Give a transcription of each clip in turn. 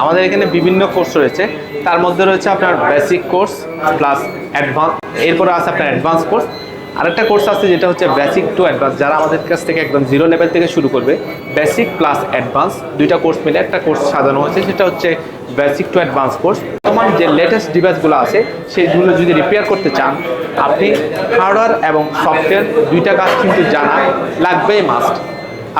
আমাদের এখানে বিভিন্ন কোর্স রয়েছে। তার মধ্যে রয়েছে আপনার বেসিক কোর্স প্লাস অ্যাডভান্স এরপরে আছে আপনার অ্যাডভান্স কোর্স আরেকটা কোর্স আছে যেটা হচ্ছে বেসিক টু অ্যাডভান্স যারা আমাদের কাছ থেকে একদম জিরো লেভেল থেকে শুরু করবে বেসিক প্লাস অ্যাডভান্স দুইটা কোর্স মিলে একটা কোর্স সাজানো হয়েছে, সেটা হচ্ছে বেসিক টু অ্যাডভান্স কোর্স তোমার যে লেটেস্ট ডিভাইসগুলো আছে সেইগুলো যদি রিপেয়ার করতে চান, আপনি হার্ডওয়্যার এবং সফটওয়্যার দুইটা কাজ কিন্তু জানা লাগবেই মাস্ট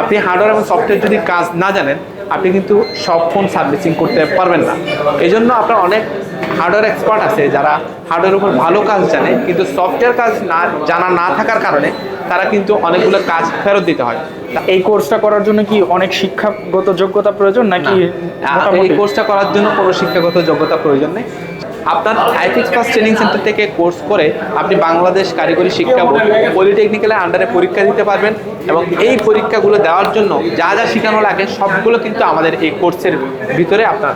আপনি হার্ডওয়্যার এবং সফটওয়্যার যদি কাজ না জানেন আপনি কিন্তু সব ফোন সার্ভিসিং করতে পারবেন না। এই জন্য আপনার অনেক হার্ডওয়্যার এক্সপার্ট আছে যারা হার্ডওয়্যার উপর ভালো কাজ জানে কিন্তু সফটওয়্যার কাজ না জানা না থাকার কারণে তারা কিন্তু অনেকগুলো কাজ ফেরত দিতে হয়। এই কোর্সটা করার জন্য কি অনেক শিক্ষাগত যোগ্যতা প্রয়োজন নাকি এই কোর্সটা করার জন্য কোনো শিক্ষাগত যোগ্যতা প্রয়োজন নেই। আপনার আইফিক্স পাস ট্রেনিং সেন্টার থেকে কোর্স করে আপনি বাংলাদেশ কারিগরি শিক্ষা বোর্ড পলিটেকনিক্যালের আন্ডারে পরীক্ষা দিতে পারবেন এবং এই পরীক্ষাগুলো দেওয়ার জন্য যা যা শেখানো লাগে সবগুলো কিন্তু আমাদের এই কোর্সের ভিতরে আপনার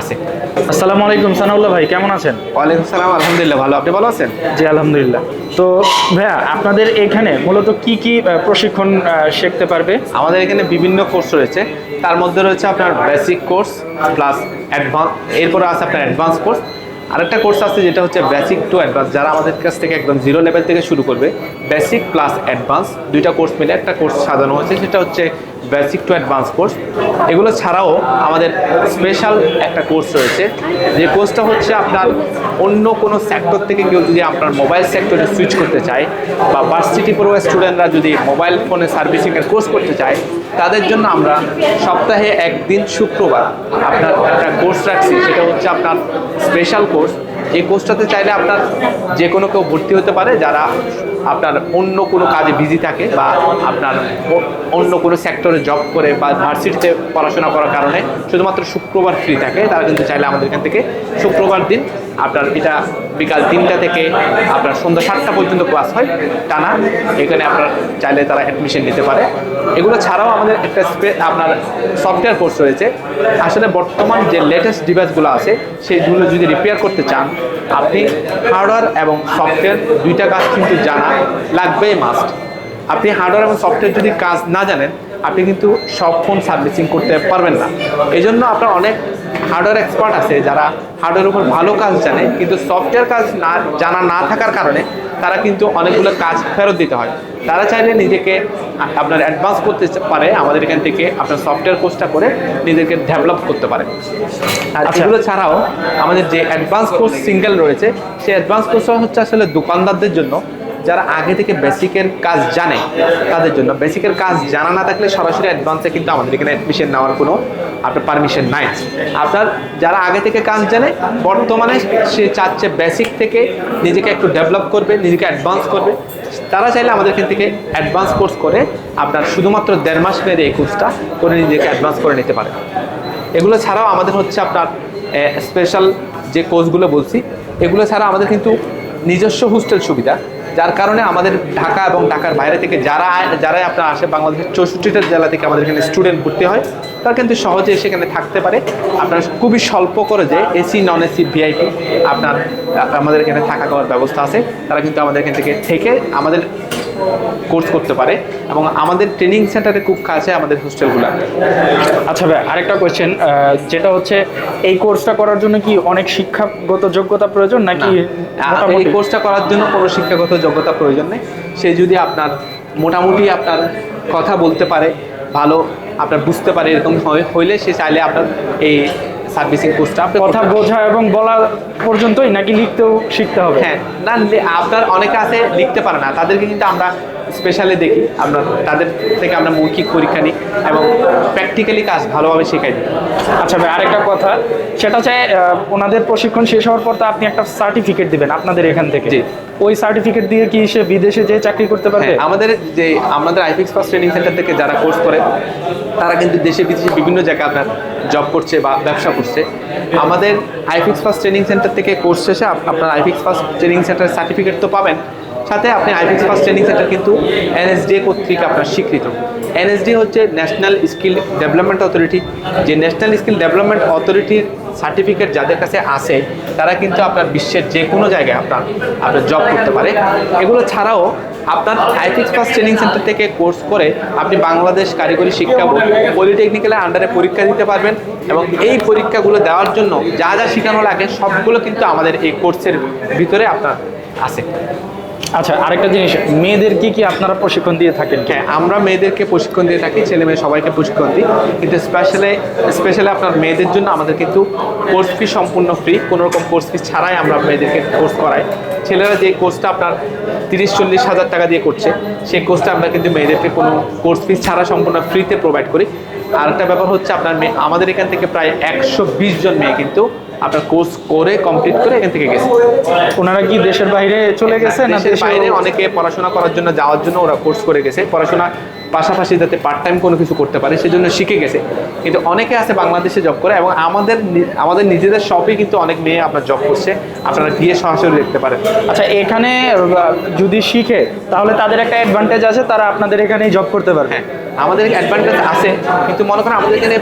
আছে। আসসালামু আলাইকুম সানাউল্লাহ ভাই কেমন আছেন? ওয়ালাইকুম সালাম আলহামদুলিল্লাহ ভালো। আপনি ভালো আছেন? জি আলহামদুলিল্লাহ। তো ভাইয়া আপনাদের এখানে মূলত কি কি প্রশিক্ষণ শিখতে পারবে? আমাদের এখানে বিভিন্ন কোর্স রয়েছে। তার মধ্যে রয়েছে আপনার বেসিক কোর্স প্লাস অ্যাডভান্স এরপরে আছে আপনার অ্যাডভান্স কোর্স আরেকটা কোর্স আছে যেটা হচ্ছে বেসিক টু অ্যাডভান্স যারা আমাদের কাছ থেকে একদম জিরো লেভেল থেকে শুরু করবে বেসিক প্লাস অ্যাডভান্স দুইটা কোর্স মিলে একটা কোর্স সাজানো হয়েছে, সেটা হচ্ছে বেসিক টু অ্যাডভান্স কোর্স এগুলো ছাড়াও আমাদের স্পেশাল একটা কোর্স রয়েছে, যে কোর্সটা হচ্ছে আপনার অন্য কোনো সেক্টর থেকে কেউ যদি আপনার মোবাইল সেক্টরে সুইচ করতে চায়, বা ভার্সিটি পড়ুয়া স্টুডেন্টরা যদি মোবাইল ফোনে সার্ভিসিংয়ের কোর্স করতে চায় তাদের জন্য আমরা সপ্তাহে একদিন শুক্রবার আপনার একটা কোর্স রাখছি, সেটা হচ্ছে আপনার স্পেশাল কোর্স এই কোর্সটাতে চাইলে আপনার যে কোনো কেউ ভর্তি হতে পারে, যারা আপনার অন্য কোনো কাজে বিজি থাকে বা আপনার অন্য কোনো সেক্টরে জব করে বা ভার্সিটিতে পড়াশোনা করার কারণে শুধুমাত্র শুক্রবার ফ্রি থাকে, তারা কিন্তু চাইলে আমাদের এখান থেকে শুক্রবার দিন আপনার এটা বিকাল তিনটা থেকে আপনার সন্ধ্যা সাতটা পর্যন্ত ক্লাস হয় টানা, এখানে আপনার চাইলে তারা অ্যাডমিশন নিতে পারে। এগুলো ছাড়াও আমাদের একটা স্পে- আপনার সফটওয়্যার কোর্স রয়েছে। আসলে বর্তমান যে লেটেস্ট ডিভাইসগুলো আছে, সেইগুলো যদি রিপেয়ার করতে চান, আপনি হার্ডওয়্যার এবং সফটওয়্যার দুইটা কাজ কিন্তু জানা। লাগবেই মাস্ট আপনি হার্ডওয়্যার এবং সফটওয়্যার যদি কাজ না জানেন আপনি কিন্তু সব ফোন সার্ভিসিং করতে পারবেন না। এই জন্য আপনার অনেক হার্ডওয়্যার এক্সপার্ট আছে যারা হার্ডওয়্যার উপর ভালো কাজ জানে কিন্তু সফটওয়্যার কাজ না জানা না থাকার কারণে তারা কিন্তু অনেকগুলো কাজ ফেরত দিতে হয়। তারা চাইলে নিজেকে আপনার অ্যাডভান্স করতে পারে আমাদের এখান থেকে আপনার সফটওয়্যার কোর্সটা করে নিজেকে ডেভেলপ করতে পারে। আর আচ্ছা। এগুলো ছাড়াও আমাদের যে অ্যাডভান্স কোর্স সিঙ্গেল রয়েছে সেই অ্যাডভান্স কোর্সটা হচ্ছে আসলে দোকানদারদের জন্য। যারা আগে থেকে বেসিকের কাজ জানে তাদের জন্য। বেসিকের কাজ জানা না থাকলে সরাসরি অ্যাডভান্সে কিন্তু আমাদের এখানে অ্যাডমিশন নেওয়ার কোনো আপনার পারমিশন নাই। আপনার যারা আগে থেকে কাজ জানে, বর্তমানে সে চাচ্ছে বেসিক থেকে নিজেকে একটু ডেভেলপ করবে, নিজেকে অ্যাডভান্স করবে। তারা চাইলে আমাদের এখান থেকে অ্যাডভান্স কোর্স করে আপনার শুধুমাত্র দেড় মাস মেয়েদের এই কোর্সটা করে নিজেকে অ্যাডভান্স করে নিতে পারে। এগুলো ছাড়াও আমাদের হচ্ছে আপনার স্পেশাল যে কোর্সগুলো বলছি, এগুলো ছাড়া আমাদের কিন্তু নিজস্ব হোস্টেল সুবিধা। যার কারণে আমাদের ঢাকা এবং ঢাকার বাইরে থেকে যারা যারাই আপনার আসে, বাংলাদেশের চৌষট্টিটা জেলা থেকে আমাদের এখানে স্টুডেন্ট ভর্তি হয়, তারা কিন্তু সহজে সেখানে থাকতে পারে। আপনার খুবই স্বল্প করে যে এসি নন এসি ভিআইপি আপনার আমাদের এখানে থাকা খাওয়ার ব্যবস্থা আছে। তারা কিন্তু আমাদের এখান থেকে থেকে আমাদের কোর্স করতে পারে এবং আমাদের ট্রেনিং সেন্টারে খুব কাছে আমাদের হোস্টেলগুলো। আচ্ছা ভাই আরেকটা কোয়েশ্চেন যেটা হচ্ছে এই কোর্সটা করার জন্য কি অনেক শিক্ষাগত যোগ্যতা প্রয়োজন নাকি এই কোর্সটা করার জন্য কোনো শিক্ষাগত যোগ্যতা প্রয়োজন নেই। সে যদি আপনার মোটামুটি আপনার কথা বলতে পারে ভালো আপনার বুঝতে পারে এরকম হয়- হইলে সে চাইলে আপনার এই সার্ভিসিং কোর্সটা আপনি কথা বোঝা এবং বলা পর্যন্তই নাকি লিখতেও শিখতে হবে? হ্যাঁ না আপনার অনেকে আছে লিখতে পারে না। তাদেরকে কিন্তু আমরা স্পেশালি দেখি আমরা তাদের থেকে আমরা মৌখিক পরীক্ষা নিই এবং প্র্যাকটিক্যালি কাজ ভালোভাবে শেখাই দিই। আচ্ছা ভাই আরেকটা কথা সেটা চাই ওনাদের প্রশিক্ষণ শেষ হওয়ার পর তো আপনি একটা সার্টিফিকেট দিবেন আপনাদের এখান থেকে। ওই সার্টিফিকেট দিয়ে কি সে বিদেশে যেয়ে চাকরি করতে পারবে? হ্যাঁ, আমাদের যে আমাদের আইফিক্স ফার্স্ট ট্রেনিং সেন্টার থেকে যারা কোর্স করে তারা কিন্তু দেশে বিদেশে বিভিন্ন জায়গায় আপনার জব করছে বা ব্যবসা করছে। আমাদের আইফিক্স ফার্স্ট ট্রেনিং সেন্টার থেকে কোর্স শেষে আপনার আইফিক্স ফার্স্ট ট্রেনিং সেন্টারের সার্টিফিকেট তো পাবেন। সাথে আপনি আইফিক্স ফার্স্ট ট্রেনিং সেন্টার কিন্তু এনএসডি কর্তৃক আপনার স্বীকৃত। এনএসডি হচ্ছে ন্যাশনাল স্কিল ডেভেলপমেন্ট অথরিটি যে ন্যাশনাল স্কিল ডেভেলপমেন্ট অথরিটির সার্টিফিকেট যাদের কাছে আছে, তারা কিন্তু আপনার বিশ্বের যে কোনো জায়গায় আপনার আপনার জব করতে পারে। এগুলো ছাড়াও আপনার আইফিক্স ফার্স্ট ট্রেনিং সেন্টার থেকে কোর্স করে আপনি বাংলাদেশ কারিগরি শিক্ষা পলিটেকনিক্যালের আন্ডারে পরীক্ষা দিতে পারবেন এবং এই পরীক্ষাগুলো দেওয়ার জন্য যা যা শেখানো লাগে সবগুলো কিন্তু আমাদের এই কোর্সের ভিতরে আপনার আছে। আচ্ছা আরেকটা জিনিস, মেয়েদের কি কি আপনারা প্রশিক্ষণ দিয়ে থাকেন হ্যাঁ আমরা মেয়েদেরকে প্রশিক্ষণ দিয়ে থাকি ছেলে মেয়ে সবাইকে প্রশিক্ষণ দিই। কিন্তু স্পেশালি স্পেশালি আপনার মেয়েদের জন্য আমাদের কিন্তু কোর্স ফি সম্পূর্ণ ফ্রি কোনো রকম কোর্স ফি ছাড়াই আমরা মেয়েদেরকে কোর্স করাই। ছেলেরা যে কোর্সটা আপনার তিরিশ, চল্লিশ হাজার টাকা দিয়ে করছে, সেই কোর্সটা আমরা কিন্তু মেয়েদেরকে কোনো কোর্স ফি ছাড়া সম্পূর্ণ ফ্রিতে প্রোভাইড করি। আর একটা ব্যাপার হচ্ছে আপনার মেয়ে, আমাদের এখান থেকে প্রায় একশো বিশ জন মেয়ে কিন্তু আপনার কোর্স করে কমপ্লিট করে এখান থেকে গেছে। ওনারা কি দেশের বাইরে চলে গেছে না দেশের দেশে বাইরে অনেকে পড়াশোনা করার জন্য যাওয়ার জন্য ওরা কোর্স করে গেছে। পড়াশোনা পাশাপাশি যাতে পার্ট টাইম কোনো কিছু করতে পারে সেজন্য শিখে গেছে। কিন্তু অনেকে আছে বাংলাদেশে জব করে এবং আমাদের আমাদের নিজেদের শপে কিন্তু অনেক মেয়ে আপনার জব করছে। আপনারা গিয়ে সরাসরি দেখতে পারেন। আচ্ছা এখানে যদি শিখে তাহলে তাদের একটা অ্যাডভান্টেজ আছে তারা আপনাদের এখানেই জব করতে পারবে। হ্যাঁ। আমাদের অ্যাডভান্টেজ আছে কিন্তু মনে করেন আমাদের এখানে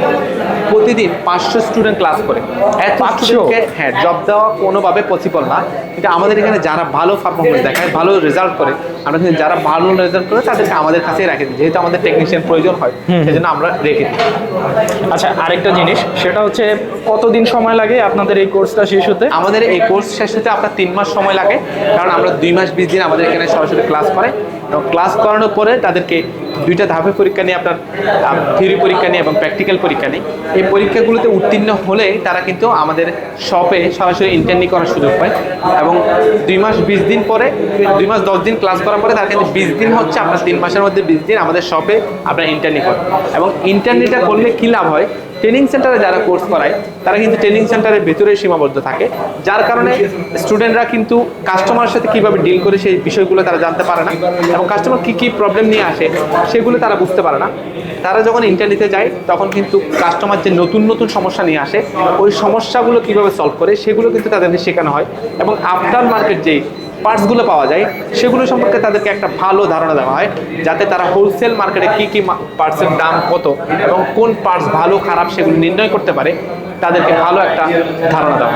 প্রতিদিন পাঁচশো স্টুডেন্ট ক্লাস করে এত 500? স্টুডেন্টকে হ্যাঁ জব দেওয়া কোনোভাবে পসিবল না কিন্তু আমাদের এখানে যারা ভালো পারফরমেন্স দেখায় ভালো রেজাল্ট করে আমরা কিন্তু যারা ভালো রেজাল্ট করে তাদেরকে আমাদের কাছেই রাখি। যেহেতু আমাদের টেকনিশিয়ান প্রয়োজন হয় সেজন্য আমরা রেখে দিই আচ্ছা আরেকটা জিনিস সেটা হচ্ছে কতদিন সময় লাগে আপনাদের এই কোর্সটা শেষ হতে আমাদের এই কোর্স শেষ হতে আপনার তিন মাস সময় লাগে কারণ আমরা দুই মাস বিশ দিন আমাদের এখানে সরাসরি ক্লাস করে এবং ক্লাস করানোর পরে তাদেরকে দুইটা ধাপে পরীক্ষা নিয়ে আপনার থিওরি পরীক্ষা নিয়ে এবং প্র্যাকটিক্যাল পরীক্ষা নিয়ে। এই পরীক্ষাগুলোতে উত্তীর্ণ হলে তারা কিন্তু আমাদের শপে সরাসরি ইন্টারনি করার সুযোগ পায়। এবং দুই মাস, বিশ দিন পরে, দুই মাস, দশ দিন ক্লাস করার পরে তারা কিন্তু বিশ দিন হচ্ছে আপনার তিন মাসের মধ্যে বিশ দিন আমাদের শপে আপনার ইন্টারনি করে এবং ইন্টারনিটা করলে কী লাভ হয়? ট্রেনিং সেন্টারে যারা কোর্স করায়, তারা কিন্তু ট্রেনিং সেন্টারের ভেতরে সীমাবদ্ধ থাকে। যার কারণে স্টুডেন্টরা কিন্তু কাস্টমারের সাথে কীভাবে ডিল করে সেই বিষয়গুলো তারা জানতে পারে না এবং কাস্টমার কী কী প্রবলেম নিয়ে আসে সেগুলো তারা বুঝতে পারে না। তারা যখন ইন্টারনেটে যায়, তখন কিন্তু কাস্টমার যে নতুন নতুন সমস্যা নিয়ে আসে, ওই সমস্যাগুলো কীভাবে সলভ করে সেগুলো কিন্তু তাদেরকে শেখানো হয় এবং আফটার মার্কেট যেই পার্টসগুলো পাওয়া যায়, সেগুলো সম্পর্কে তাদেরকে একটা ভালো ধারণা দেওয়া হয়, যাতে তারা হোলসেল মার্কেটে কী কী পার্টসের দাম কত এবং কোন পার্টস ভালো খারাপ সেগুলো নির্ণয় করতে পারে। তাদেরকে ভালো একটা ধারণা দাও।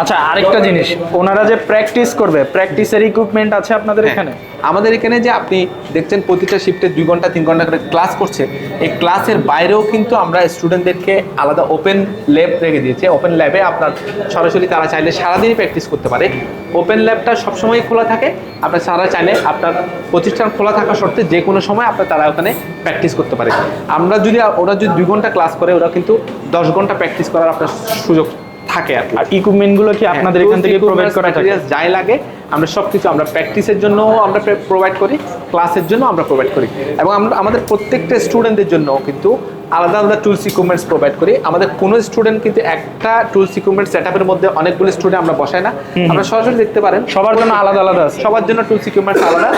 আচ্ছা আরেকটা জিনিস ওনারা যে প্র্যাকটিস করবে প্র্যাকটিসের ইকুইপমেন্ট আছে আপনাদের এখানে? আমাদের এখানে যে আপনি দেখছেন প্রতিটা শিফটে দুই ঘণ্টা তিন ঘণ্টা করে ক্লাস করছে এই ক্লাসের বাইরেও কিন্তু আমরা স্টুডেন্টদেরকে আলাদা ওপেন ল্যাব রেখে দিয়েছি। ওপেন ল্যাবে আপনার সরাসরি তারা চাইলে সারাদিনই প্র্যাকটিস করতে পারে। ওপেন ল্যাবটা সবসময় খোলা থাকে। আপনার সারা চাইলে আপনার প্রতিষ্ঠান খোলা থাকা সত্ত্বে যে কোনো সময় আপনার তারা ওখানে প্র্যাকটিস করতে পারে। আমরা যদি ওরা যদি দুই ঘণ্টা ক্লাস করে ওরা কিন্তু দশ ঘণ্টা প্র্যাকটিস করার আপনার সুযোগ থাকে আর ইকুইপমেন্টগুলো কি আপনাদের এখান থেকে প্রোভাইড করা থাকে? যাই লাগে আমরা সব কিছু আমরা প্র্যাকটিসের জন্য আমরা প্রোভাইড করি ক্লাসের জন্য আমরা প্রোভাইড করি। এবং আমরা আমাদের প্রত্যেকটা স্টুডেন্টদের জন্য কিন্তু আলাদা আলাদা টুলস ইকুইপমেন্টস প্রোভাইড করি। আমাদের কোনো স্টুডেন্ট কিন্তু একটা টুলস ইকুইপমেন্ট সেট আপের মধ্যে অনেকগুলো স্টুডেন্ট আমরা বসাই না। আমরা সরাসরি দেখতে পারেন সবার জন্য আলাদা আলাদা আছে। সবার জন্য টুলস ইকুইপমেন্টস আলাদা।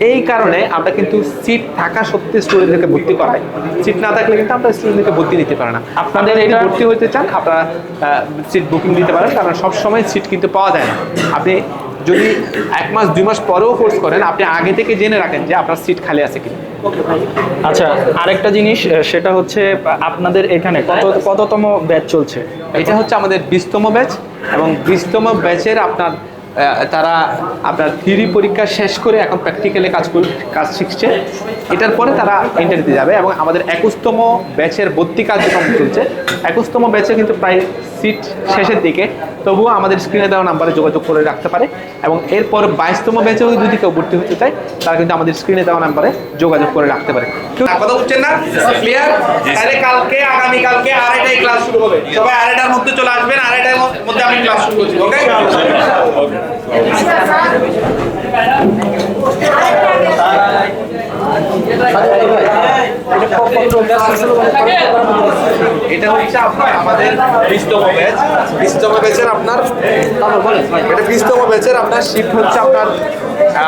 এই কারণে আমরা কিন্তু সিট থাকা সত্ত্বে স্টুডেন্টদেরকে ভর্তি করাই। সিট না থাকলে কিন্তু আমরা স্টুডেন্টদেরকে ভর্তি নিতে পারে না। আপনাদের এটা- ভর্তি হতে চান আপনারা সিট বুকিং দিতে পারেন কারণ সব সময় সিট কিন্তু পাওয়া যায় না। আপনি যদি এক মাস দুই মাস পরেও কোর্স করেন আপনি আগে থেকে জেনে রাখেন যে আপনার সিট খালি আছে কিনা। আচ্ছা আরেকটা জিনিস সেটা হচ্ছে আপনাদের এখানে কত কততম ব্যাচ চলছে? এটা হচ্ছে আমাদের বিশতম ব্যাচ এবং বিশতম ব্যাচের আপনার তারা আপনার থিওরি পরীক্ষা শেষ করে এখন প্র্যাকটিক্যালে কাজ করে কাজ শিখছে। এটার পরে তারা ইন্টারভিউতে যাবে এবং আমাদের একুশতম ব্যাচের ভর্তি কার্যক্রম চলছে। একুশতম ব্যাচে কিন্তু প্রায় সিট শেষের দিকে। তবুও আমাদের স্ক্রিনে দেওয়া নাম্বারে যোগাযোগ করে রাখতে পারে এবং এরপর বাইশতম ব্যাচেও যদি কেউ ভর্তি হতে চায় তারা কিন্তু আমাদের স্ক্রিনে দেওয়া নাম্বারে যোগাযোগ করে রাখতে পারে। কথা বুঝছেন না? ক্লিয়ার তাহলে কালকে আগামী কালকে আড়াইটায় ক্লাস শুরু হবে। সবাই আড়াইটার মধ্যে চলে আসবেন আড়াইটার মধ্যে আমি ক্লাস শুরু করছি ওকে এটা হচ্ছে আপনার আমাদের বিস্তম ব্যাচ ব্যাচের আপনার এটা বিশতম ব্যাচের আপনার শিফট হচ্ছে আপনার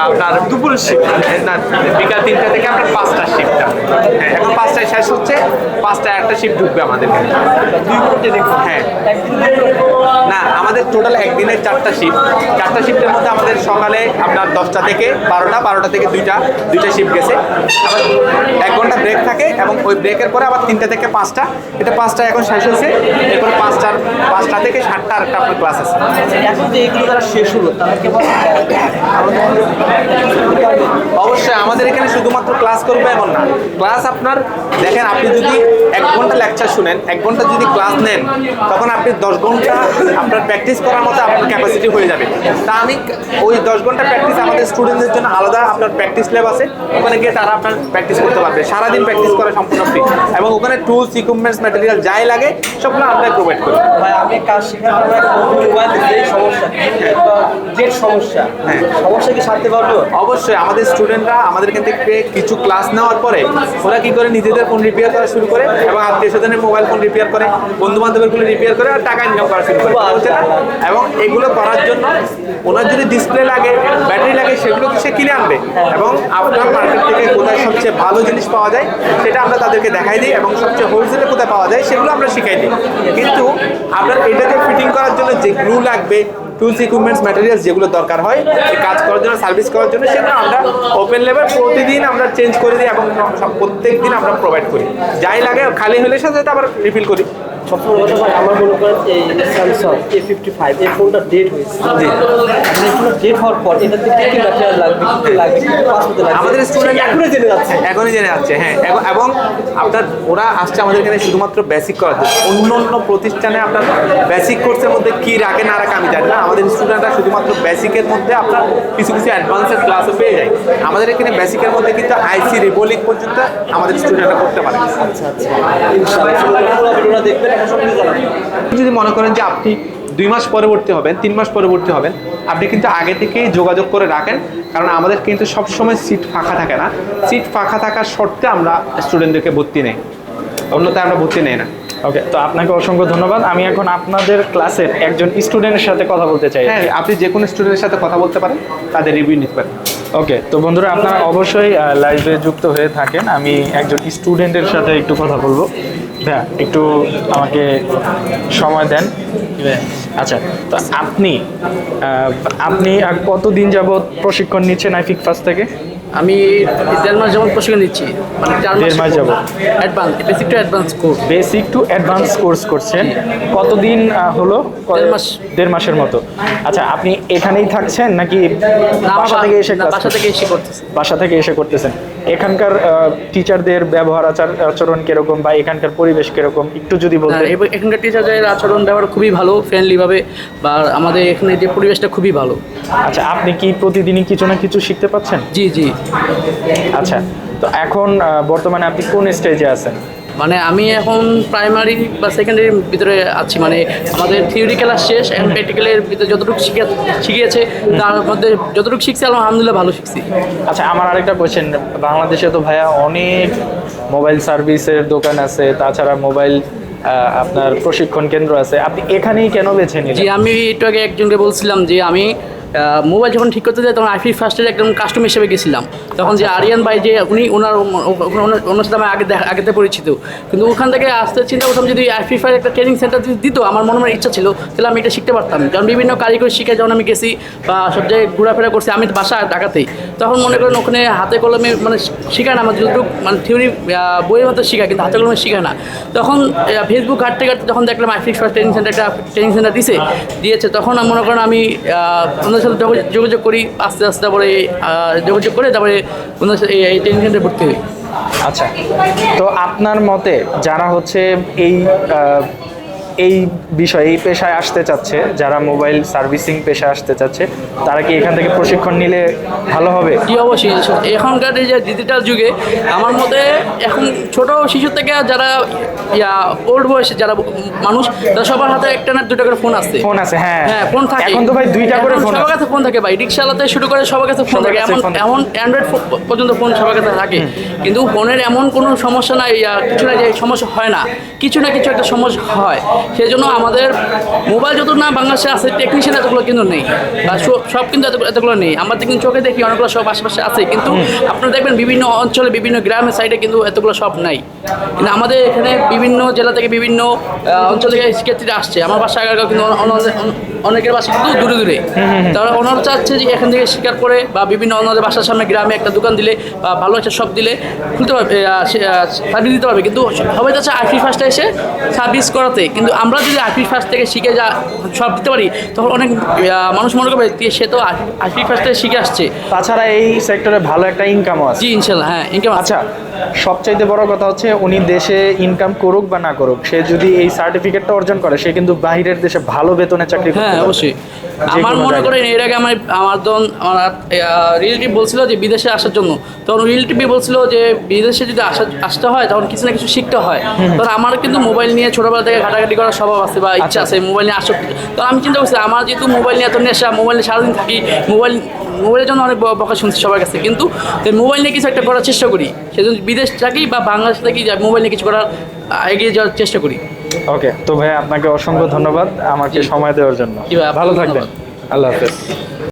আপনার দুপুরের শিফট না বিকাল তিনটা থেকে আপনার পাঁচটার শিফটটা হ্যাঁ এখন পাঁচটায় শেষ হচ্ছে পাঁচটায় একটা শিফট ঢুকবে আমাদের হ্যাঁ। না আমাদের টোটাল একদিনের চারটা শিফট চারটা শিফটের মধ্যে আমাদের সকালে আপনার দশটা থেকে বারোটা বারোটা থেকে দুইটা দুইটা শিফট গেছে। আবার এক ঘণ্টা ব্রেক থাকে এবং ওই ব্রেকের পরে আবার তিনটা থেকে পাঁচটা। এটা পাঁচটা এখন শেষ হয়েছে। পাঁচটা থেকে সাতটা আরেকটা আপনার ক্লাস আছে। এখন যে এগুলো তারা শেষ হলো তারা অবশ্যই আমাদের এখানে শুধুমাত্র ক্লাস করবে এমন না। ক্লাস আপনার দেখেন আপনি যদি এক ঘণ্টা লেকচার শুনেন এক ঘণ্টা যদি ক্লাস নেন তখন আপনি দশ ঘণ্টা আপনার প্র্যাকটিস করার মতো আপনার ক্যাপাসিটি হয়ে যাবে। তা আমি ওই দশ ঘণ্টা প্র্যাকটিস আমাদের স্টুডেন্টদের জন্য আলাদা আপনার প্র্যাকটিস ল্যাব আছে। ওখানে গিয়ে তারা আপনার প্র্যাকটিস করতে পারবে। সারাদিন প্র্যাকটিস করা সম্পূর্ণ ফ্রি এবং ওখানে টুলস ইকুইপমেন্টস ম্যাটেরিয়াল যাই লাগে সবগুলো আমরা প্রোভাইড করি। আমি কাজ শেখার পরে মোবাইল যে সমস্যা। যে সমস্যা। হ্যাঁ। সমস্যা কি সারতে পারব? অবশ্যই আমাদের স্টুডেন্টরা আমাদের এখান থেকে কিছু ক্লাস নেওয়ার পরে ওরা কি করে? নিজেদের ফোন রিপেয়ার করা শুরু করে এবং আত্মীয় স্বজনের মোবাইল ফোন রিপেয়ার করে বন্ধু বান্ধবেরগুলো রিপেয়ার করে আর টাকা ইনকাম করা শুরু করে। এবং এগুলো করার জন্য ওনার যদি ডিসপ্লে লাগে ব্যাটারি লাগে সেগুলো সে কিনে আনবে? এবং আপনার মার্কেট থেকে কোথায় সবচেয়ে ভালো জিনিস পাওয়া যায় সেটা আমরা তাদেরকে দেখাই দিই এবং সবচেয়ে হোলসেলে কোথায় পাওয়া যায় সেগুলো আমরা শিখাই দিই। কিন্তু আপনার এটাকে ফিটিং করার জন্য যে গ্লু লাগবে টুলস ইকুইপমেন্টস ম্যাটেরিয়ালস যেগুলো দরকার হয় কাজ করার জন্য সার্ভিস করার জন্য, সেটা আমরা ওপেন লেভেল প্রতিদিন আমরা চেঞ্জ করে দিই এবং প্রত্যেক দিন আমরা প্রোভাইড করি। যাই লাগে, খালি হলে সাথে আবার রিফিল করি। সবসময় কথা ভাই আমার মনে করেন এই স্যামসাং এ ফিফটি ফাইভ এই ফোনটা ডেট হয়েছে। ফোনটা ডেট হওয়ার পর এটাতে কি কি ম্যাটেরিয়াল লাগবে কি লাগবে কি কি পাস হতে লাগবে। আমাদের স্টুডেন্ট এখনই জেনে যাচ্ছে। এখনই জেনে যাচ্ছে হ্যাঁ। এবং- এবং আপনার ওরা আসছে আমাদের এখানে শুধুমাত্র বেসিক করার জন্য। অন্য অন্য প্রতিষ্ঠানে আপনার বেসিক কোর্সের মধ্যে কি রাখে না রাখে আমি জানি না। আমাদের স্টুডেন্টরা শুধুমাত্র বেসিকের মধ্যে আপনার কিছু কিছু অ্যাডভান্সের ক্লাসও পেয়ে যায়। আমাদের এখানে বেসিকের মধ্যে কিন্তু আইসি রিবোলিক পর্যন্ত আমাদের স্টুডেন্টরা করতে পারে। আচ্ছা আচ্ছা। ইনশাআল্লাহ দেখবেন যদি মনে করেন যে আপনি দুই মাস পরবর্তী হবেন তিন মাস পরবর্তী হবেন আপনি কিন্তু আগে থেকেই যোগাযোগ করে রাখেন কারণ আমাদের কিন্তু সবসময় সিট ফাঁকা থাকে না। সিট ফাঁকা থাকার শর্তে আমরা স্টুডেন্টদেরকে ভর্তি নেই। অন্যথায় আমরা ভর্তি নেই না। ওকে তো আপনাকে অসংখ্য ধন্যবাদ। আমি এখন আপনাদের ক্লাসের একজন স্টুডেন্টের সাথে কথা বলতে চাই। হ্যাঁ আপনি যে কোনো স্টুডেন্টের সাথে কথা বলতে পারেন তাদের রিভিউ নিতে পারেন। ওকে তো বন্ধুরা আপনারা অবশ্যই লাইভে যুক্ত হয়ে থাকেন। আমি একজন স্টুডেন্টের সাথে একটু কথা বলব। হ্যাঁ একটু আমাকে সময় দেন। আচ্ছা তো আপনি আপনি আর কতদিন যাবত প্রশিক্ষণ নিচ্ছেন আইফিক ফার্স্ট থেকে? আমি দেড় মাস যেমন প্রশিক্ষণ দিচ্ছি মানে দেড় মাস যাব advance basic to advance course basic to advance course করছেন। কতদিন হলো? দেড় মাস। দেড় মাসের মতো। আচ্ছা আপনি এখানেই থাকছেন নাকি বাসা থেকে এসে বাসা থেকে এসে করতেছেন বাসা থেকে এসে করতেছেন। এখানকার টিচারদের ব্যবহার আচার আচরণ কীরকম বা এখানকার পরিবেশ কীরকম? একটু যদি বলতে এখানকার টিচারদের আচরণ ব্যবহার খুবই ভালো ফ্রেন্ডলিভাবে বা আমাদের এখানে যে পরিবেশটা খুবই ভালো। আচ্ছা আপনি কি প্রতিদিনই কিছু না কিছু শিখতে পাচ্ছেন? জি জি। আচ্ছা তো এখন বর্তমানে আপনি কোন স্টেজে আছেন? মানে আমি এখন প্রাইমারি বা সেকেন্ডারির ভিতরে আছি মানে আমাদের থিওরি ক্লাস শেষ এখন প্র্যাকটিক্যালের ভিতরে যতটুকু শিখে শিখিয়েছে তার মধ্যে যতটুকু শিখছি আলহামদুলিল্লাহ ভালো শিখছি। আচ্ছা আমার আরেকটা কোয়েশ্চেন বাংলাদেশে তো ভাইয়া অনেক মোবাইল সার্ভিসের দোকান আছে তাছাড়া মোবাইল আপনার প্রশিক্ষণ কেন্দ্র আছে আপনি এখানেই কেন বেছে জি আমি একটু আগে একজনকে বলছিলাম যে আমি মোবাইল যখন ঠিক করতে যাই তখন আইফি ফার্স্টের একদম কাস্টম হিসেবে গেছিলাম। তখন যে আরিয়ান ভাই যে, উনি ওনার, ওনার- সাথে আমি আগে আগেতে পরিচিত। কিন্তু ওখান থেকে আসতে চিন্তা করতাম যদি আইফি ফাইভ একটা ট্রেনিং সেন্টার যদি দিত, আমার মনে মনে ইচ্ছা ছিল, তাহলে আমি এটা শিখতে পারতাম। কারণ বিভিন্ন কারিগরি শিখে যখন আমি গেছি, বা সব জায়গায় ঘোরাফেরা করছি, আমি বাসা ঢাকাতেই তখন মনে করেন ওখানে হাতে কলমে মানে শেখায় না, আমার যতটুকু মানে থিওরি বইয়ের মতো শেখায়, কিন্তু হাতে কলমে শেখায় না। তখন ফেসবুক ঘাটতে ঘাটতে যখন দেখলাম আইফিক্স ফার্স্ট ট্রেনিং সেন্টার একটা ট্রেনিং সেন্টার দিছে, দিয়েছে, তখন মনে করেন আমি সাথে যোগাযোগ- করি, আস্তে আস্তে তারপরে যোগাযোগ করে তারপরে ওনার সাথে এই- ট্রেনিং সেন্টারে ভর্তি হই। আচ্ছা। তো আপনার মতে যারা হচ্ছে এই এই বিষয়ে এই পেশায় আসতে চাচ্ছে যারা মোবাইল সার্ভিসিং পেশায় আসতে চাচ্ছে তারা কি এখান থেকে প্রশিক্ষণ নিলে ভালো হবে? জি অবশ্যই এখনকার এই যে ডিজিটাল যুগে আমার মতে এখন ছোট শিশু থেকে যারা ইয়া ওল্ড বয়সে যারা মানুষ তারা সবার হাতে একটা না দুটো করে ফোন আছে। ফোন আছে হ্যাঁ। হ্যাঁ ফোন থাকে। এখন তো ভাই দুইটা করে ফোন সবার কাছে ফোন থাকে ভাই। রিক্সাওয়ালাতে শুরু করে সবার কাছে ফোন থাকে। এমন এমন অ্যান্ড্রয়েড পর্যন্ত ফোন সবার কাছে থাকে। কিন্তু ফোনের এমন কোনো সমস্যা নাই ইয়া, কিছু না যে সমস্যা হয় না। কিছু না কিছু একটা সমস্যা হয়। সেই জন্য আমাদের মোবাইল যত না বাংলাদেশে আছে টেকনিশিয়ান এতগুলো কিন্তু নেই। বা সব- কিন্তু এত- এতগুলো নেই। আমরা কিন্তু চোখে দেখি অনেকগুলো সব আশেপাশে আছে। কিন্তু আপনারা দেখবেন বিভিন্ন অঞ্চলে বিভিন্ন গ্রামের সাইডে কিন্তু এতগুলো সব নাই। কিন্তু আমাদের এখানে বিভিন্ন জেলা থেকে বিভিন্ন অঞ্চল থেকে শিক্ষার্থীরা আসছে। আমার বাসা আগারগাঁও কিন্তু অনেকের বাসা কিন্তু দূরে দূরে। তারা ওনারা চাচ্ছে যে এখান থেকে শিকার করে বা বিভিন্ন ওনাদের বাসার সামনে গ্রামে একটা দোকান দিলে বা ভালো একটা শপ দিলে খুলতে পারবে সার্ভিস দিতে পারবে কিন্তু সবাই চাচ্ছে আইফি ফার্স্টে এসে সার্ভিস করাতে। কিন্তু আমরা যদি আইফি ফার্স্ট থেকে শিখে যা সব দিতে পারি তখন অনেক মানুষ মনে করবে সে তো আইফি ফার্স্টে শিখে আসছে। তাছাড়া এই সেক্টরে ভালো একটা ইনকামও আছে। জি ইনশাল্লাহ হ্যাঁ ইনকাম আচ্ছা সবচাইতে বড় কথা হচ্ছে উনি দেশে ইনকাম করুক বা না করুক সে যদি এই সার্টিফিকেটটা অর্জন করে সে কিন্তু বাইরের দেশে ভালো বেতনে চাকরি করতে হ্যাঁ অবশ্যই। আমার মনে। করেন এর আগে আমার আমার দন আমার রিলেটিভ বলছিল যে বিদেশে আসার জন্য। তখন রিলেটিভ বলছিল যে বিদেশে যদি আসা আসতে হয় তখন কিছু না কিছু শিখতে হয়। তখন আমার কিন্তু মোবাইল নিয়ে ছোটবেলা থেকে ঘাটাঘাটি করার স্বভাব আছে বা ইচ্ছা আছে মোবাইল নিয়ে আসক্তি। তো আমি চিন্তা করছি আমার যেহেতু মোবাইল নিয়ে এত নেশা মোবাইল নিয়ে সারাদিন থাকি মোবাইল মোবাইলের জন্য অনেক বকা শুনছি সবার কাছে। কিন্তু মোবাইল নিয়ে কিছু একটা করার চেষ্টা করি। সেজন্য বিদেশ থাকি বা বাংলাদেশ থাকি মোবাইল নিয়ে কিছু করার এগিয়ে যাওয়ার চেষ্টা করি। ওকে তো ভাই আপনাকে অসংখ্য ধন্যবাদ আমাকে সময় দেওয়ার জন্য। ভালো থাকবেন। আল্লাহ হাফেজ।